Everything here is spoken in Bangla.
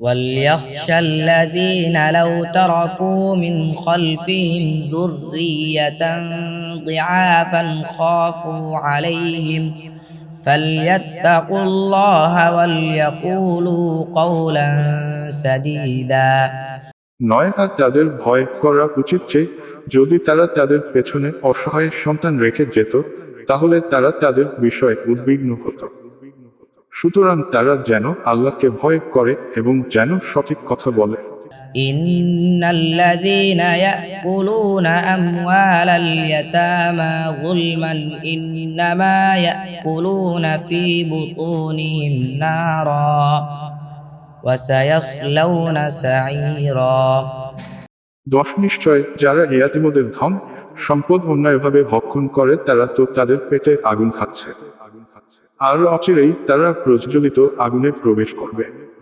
وليخشى الذين لو تركوا من خلفهم ذرية ضعافا خافوا عليهم فليتقوا الله وليقولوا قولا سديدا নয় আর তাদের ভয় করা উচিত যে যদি তারা তাদের পেছনে অসহায় সন্তান রেখে যেত তাহলে তারা তাদের বিষয়ে উদ্বিগ্ন হতো সুতরাং তারা যেন আল্লাহকে ভয় করে এবং যেন সঠিক কথা বলে إن الذين يأكلون أموال اليتامى ظلما إنما يأكلون في بطونهم نارا وسيصلون سعيرا দশ নিশ্চয় যারা ইয়াতিমদের ধন সম্পদ অন্যায়ভাবে ভক্ষণ করে তারা তো তাদের পেটে আগুন খাচ্ছে আর অচিরেই তারা প্রজ্বলিত আগুনে প্রবেশ করবে।